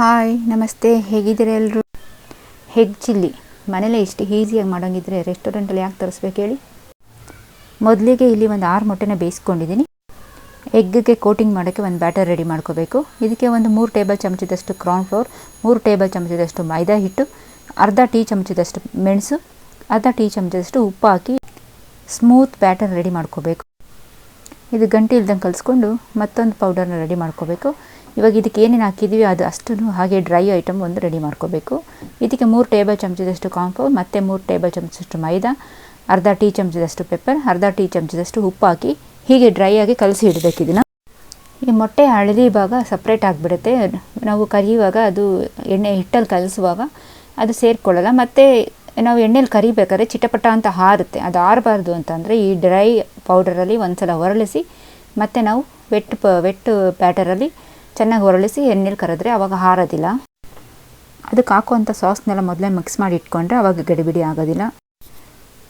Hi, ನಮಸ್ತೆ, ಹೇಗಿದ್ದೀರಾ ಎಲ್ಲರೂ ಹೆಗ್ ಚಿಲ್ಲಿ? ಮನೇಲೇ ಇಷ್ಟು ಈಸಿಯಾಗಿ ಮಾಡೋಂಗಿದ್ರೆ ರೆಸ್ಟೋರೆಂಟಲ್ಲಿ ಯಾಕೆ ತರಿಸ್ಬೇಕು ಹೇಳಿ? ಮೊದಲಿಗೆ ಇಲ್ಲಿ ಒಂದು ಆರು ಮೊಟ್ಟೆನ ಬೇಯಿಸ್ಕೊಂಡಿದ್ದೀನಿ ಎಗ್ಗೆ ಕೋಟಿಂಗ್ ಮಾಡೋಕ್ಕೆ ಒಂದು ಬ್ಯಾಟರ್ ರೆಡಿ ಮಾಡ್ಕೋಬೇಕು. ಇದಕ್ಕೆ ಒಂದು ಮೂರು ಟೇಬಲ್ ಚಮಚದಷ್ಟು ಕ್ರಾನ್ ಫ್ಲೋರ್ ಮೂರು ಟೇಬಲ್ ಚಮಚದಷ್ಟು ಮೈದಾ ಹಿಟ್ಟು, ಅರ್ಧ ಟೀ ಚಮಚದಷ್ಟು ಮೆಣಸು, ಅರ್ಧ ಟೀ ಚಮಚದಷ್ಟು ಉಪ್ಪು ಹಾಕಿ ಸ್ಮೂತ್ ಬ್ಯಾಟರ್ ರೆಡಿ ಮಾಡ್ಕೋಬೇಕು. ಇದು ಗಂಟೆ ಇಲ್ದಂಗೆ ಕಲಿಸ್ಕೊಂಡು ಮತ್ತೊಂದು ಪೌಡರ್ನ ರೆಡಿ ಮಾಡ್ಕೋಬೇಕು. ಇವಾಗ ಇದಕ್ಕೆ ಏನೇನು ಹಾಕಿದ್ದೀವಿ ಅದು ಅಷ್ಟು ಹಾಗೆ ಡ್ರೈ ಐಟಮ್ ಒಂದು ರೆಡಿ ಮಾಡ್ಕೋಬೇಕು. ಇದಕ್ಕೆ ಮೂರು ಟೇಬಲ್ ಚಮಚದಷ್ಟು ಕಾಂಪೌಂಡ್ ಮತ್ತು ಮೂರು ಟೇಬಲ್ ಚಮಚದಷ್ಟು ಮೈದಾ, ಅರ್ಧ ಟೀ ಚಮಚದಷ್ಟು ಪೆಪ್ಪರ್ ಅರ್ಧ ಟೀ ಚಮಚದಷ್ಟು ಉಪ್ಪು ಹಾಕಿ ಹೀಗೆ ಡ್ರೈ ಆಗಿ ಕಲಸಿ ಇಡಬೇಕು ಇದನ್ನು. ಈ ಮೊಟ್ಟೆ ಹಳದಿ ಭಾಗ ಸಪ್ರೇಟ್ ಆಗಿಬಿಡುತ್ತೆ. ನಾವು ಕರಿಯುವಾಗ ಅದು ಎಣ್ಣೆ ಹಿಟ್ಟಲ್ಲಿ ಕಲಿಸುವಾಗ ಅದು ಸೇರಿಕೊಳ್ಳಲ್ಲ. ಮತ್ತು ನಾವು ಎಣ್ಣೆಲಿ ಕರಿಬೇಕಾದ್ರೆ ಚಿಟಪಟ ಅಂತ ಹಾರುತ್ತೆ. ಅದು ಆರಬಾರ್ದು ಅಂತಂದರೆ ಈ ಡ್ರೈ ಪೌಡರಲ್ಲಿ ಒಂದು ಸಲ ಹೊರಳಿಸಿ ಮತ್ತು ನಾವು ವೆಟ್ ಪ, ವೆಟ್ ಬ್ಯಾಟರಲ್ಲಿ ಚೆನ್ನಾಗಿ ಹೊರಳಿಸಿ ಎಣ್ಣೆಲಿ ಕರೆದ್ರೆ ಆವಾಗ ಹಾರೋದಿಲ್ಲ. ಅದಕ್ಕೆ ಹಾಕುವಂಥ ಸಾಸ್ನೆಲ್ಲ ಮೊದಲೇ ಮಿಕ್ಸ್ ಮಾಡಿ ಇಟ್ಕೊಂಡ್ರೆ ಆವಾಗ ಗಡಿಬಿಡಿ ಆಗೋದಿಲ್ಲ.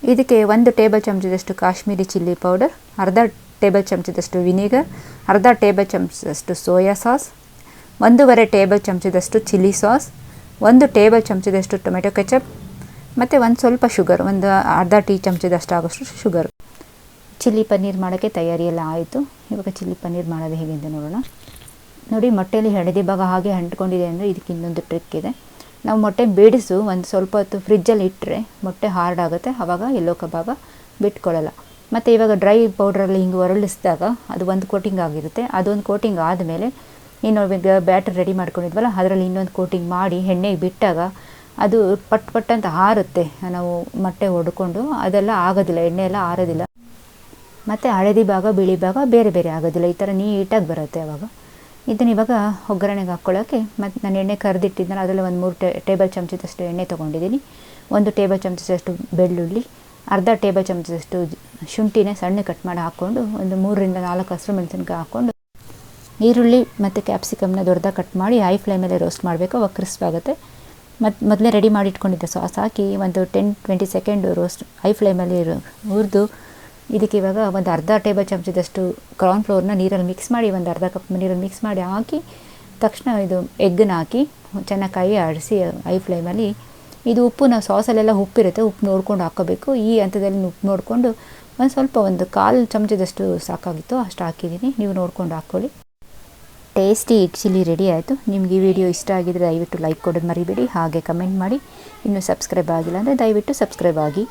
ಇದಕ್ಕೆ ಒಂದು ಟೇಬಲ್ ಚಮಚದಷ್ಟು ಕಾಶ್ಮೀರಿ ಚಿಲ್ಲಿ ಪೌಡರ್, ಅರ್ಧ ಟೇಬಲ್ ಚಮಚದಷ್ಟು ವಿನೆಗರ್, ಅರ್ಧ ಟೇಬಲ್ ಚಮಚದಷ್ಟು ಸೋಯಾ ಸಾಸ್, ಒಂದೂವರೆ ಟೇಬಲ್ ಚಮಚದಷ್ಟು ಚಿಲ್ಲಿ ಸಾಸ್, ಒಂದು ಟೇಬಲ್ ಚಮಚದಷ್ಟು ಟೊಮೆಟೊ ಕೆಚಪ್ ಮತ್ತು ಒಂದು ಸ್ವಲ್ಪ ಶುಗರ್ ಒಂದು ಅರ್ಧ ಟೀ ಚಮಚದಷ್ಟು ಆಗೋಷ್ಟು ಶುಗರ್ ಚಿಲ್ಲಿ ಪನ್ನೀರ್ ಮಾಡೋಕ್ಕೆ ತಯಾರಿ ಎಲ್ಲ ಆಯಿತು. ಇವಾಗ ಚಿಲ್ಲಿ ಪನ್ನೀರ್ ಮಾಡೋದು ಹೇಗೆ ಅಂತ ನೋಡೋಣ. ನೋಡಿ, ಮೊಟ್ಟೆಯಲ್ಲಿ ಹಳದಿ ಭಾಗ ಹಾಗೆ ಅಂಟ್ಕೊಂಡಿದೆ ಅಂದರೆ ಇದಕ್ಕೆ ಇನ್ನೊಂದು ಟ್ರಿಕ್ ಇದೆ. ನಾವು ಮೊಟ್ಟೆ ಬೇಡಿಸು, ಒಂದು ಸ್ವಲ್ಪ ಹೊತ್ತು ಫ್ರಿಜ್ಜಲ್ಲಿ ಇಟ್ಟರೆ ಮೊಟ್ಟೆ ಹಾರ್ಡ್ ಆಗುತ್ತೆ. ಆವಾಗ ಎಲ್ಲೋ ಕಬಾಬ ಬಿಟ್ಕೊಳ್ಳಲ್ಲ. ಮತ್ತು ಇವಾಗ ಡ್ರೈ ಪೌಡ್ರಲ್ಲಿ ಹಿಂಗೆ ಹೊರಳಿಸಿದಾಗ ಅದು ಒಂದು ಕೋಟಿಂಗ್ ಆಗಿರುತ್ತೆ. ಅದೊಂದು ಕೋಟಿಂಗ್ ಆದಮೇಲೆ, ಇನ್ನು ಈಗ ಬ್ಯಾಟರ್ ರೆಡಿ ಮಾಡ್ಕೊಂಡಿದ್ವಲ್ಲ, ಅದರಲ್ಲಿ ಇನ್ನೊಂದು ಕೋಟಿಂಗ್ ಮಾಡಿ, ಎಣ್ಣೆಗೆ ಬಿಟ್ಟಾಗ ಅದು ಪಟ್ ಪಟ್ ಅಂತ ಹಾರುತ್ತೆ ನಾವು ಮೊಟ್ಟೆ ಹೊಡ್ಕೊಂಡು ಅದೆಲ್ಲ ಆಗೋದಿಲ್ಲ ಎಣ್ಣೆ ಎಲ್ಲ ಆರೋದಿಲ್ಲ. ಮತ್ತು ಹಳದಿ ಭಾಗ, ಬಿಳಿ ಭಾಗ ಬೇರೆ ಬೇರೆ ಆಗೋದಿಲ್ಲ. ಈ ಥರ ನೀಟಾಗಿ ಬರುತ್ತೆ ಅವಾಗ. ಇದನ್ನು ಇವಾಗ ಒಗ್ಗರಣೆಗೆ ಹಾಕ್ಕೊಳ್ಳೋಕ್ಕೆ ಮತ್ತು ನಾನು ಎಣ್ಣೆ ಕರೆದಿಟ್ಟಿದ್ದೆನಲ್ಲ ಅದರಲ್ಲಿ ಒಂದು ಮೂರು ಟೇಬಲ್ ಚಮಚದಷ್ಟು ಎಣ್ಣೆ ತೊಗೊಂಡಿದ್ದೀನಿ. ಒಂದು ಟೇಬಲ್ ಚಮಚದಷ್ಟು ಬೆಳ್ಳುಳ್ಳಿ, ಅರ್ಧ ಟೇಬಲ್ ಚಮಚದಷ್ಟು ಶುಂಠಿನೇ ಸಣ್ಣ ಕಟ್ ಮಾಡಿ ಹಾಕ್ಕೊಂಡು ಒಂದು ಮೂರರಿಂದ ನಾಲ್ಕು ಹಸಿರು ಮೆಣಸಿನ್ಕಾಯಿ ಹಾಕ್ಕೊಂಡು ಈರುಳ್ಳಿ ಮತ್ತು ಕ್ಯಾಪ್ಸಿಕಮ್ನ ದೊಡ್ಡದಾಗಿ ಕಟ್ ಮಾಡಿ ಹೈ ಫ್ಲೇಮಲ್ಲಿ ರೋಸ್ಟ್ ಮಾಡಬೇಕು. ಅವಾಗ ಕ್ರಿಸ್ಪ್ ಆಗುತ್ತೆ. ಮತ್ತು ಮೊದಲೇ ರೆಡಿ ಮಾಡಿ ಇಟ್ಕೊಂಡಿದ್ದೆ ಸಾಸ್ ಹಾಕಿ ಒಂದು ten twenty second roast high ಫ್ಲೇಮಲ್ಲಿ ಹುರಿದು ಇದಕ್ಕೆ ಇವಾಗ ಒಂದು ಅರ್ಧ ಟೇಬಲ್ ಚಮಚದಷ್ಟು ಕಾರ್ನ್ ಫ್ಲೋರ್ನ ನೀರಲ್ಲಿ ಮಿಕ್ಸ್ ಮಾಡಿ, ಒಂದು ಅರ್ಧ ಕಪ್ ನೀರಲ್ಲಿ ಮಿಕ್ಸ್ ಮಾಡಿ ಹಾಕಿ, ತಕ್ಷಣ ಇದು ಎಗ್ಗನ್ನ ಹಾಕಿ ಚೆನ್ನಾಗಿ ಕೈ ಆಡಿಸಿ ಹೈ ಫ್ಲೇಮಲ್ಲಿ ಇದು ಉಪ್ಪು ನಾವು ಸಾಸಲ್ಲೆಲ್ಲ ಉಪ್ಪಿರುತ್ತೆ. ಉಪ್ಪು ನೋಡ್ಕೊಂಡು ಹಾಕೋಬೇಕು. ಈ ಹಂತದಲ್ಲಿ ಉಪ್ಪು ನೋಡಿಕೊಂಡು ಒಂದು ಸ್ವಲ್ಪ ಒಂದು ಕಾಲು ಚಮಚದಷ್ಟು ಸಾಕಾಗಿತ್ತು, ಅಷ್ಟು ಹಾಕಿದ್ದೀನಿ. ನೀವು ನೋಡ್ಕೊಂಡು ಹಾಕ್ಕೊಳ್ಳಿ. ಟೇಸ್ಟಿ ಎಗ್ ಚಿಲ್ಲಿ ರೆಡಿ ಆಯಿತು. ನಿಮಗೆ ಈ ವಿಡಿಯೋ ಇಷ್ಟ ಆಗಿದರೆ ದಯವಿಟ್ಟು ಲೈಕ್ ಕೊಡೋದು ಮರಿಬೇಡಿ. ಹಾಗೆ ಕಮೆಂಟ್ ಮಾಡಿ. ಇನ್ನೂ ಸಬ್ಸ್ಕ್ರೈಬ್ ಆಗಿಲ್ಲ ಅಂದರೆ ದಯವಿಟ್ಟು ಸಬ್ಸ್ಕ್ರೈಬ್ ಆಗಿ.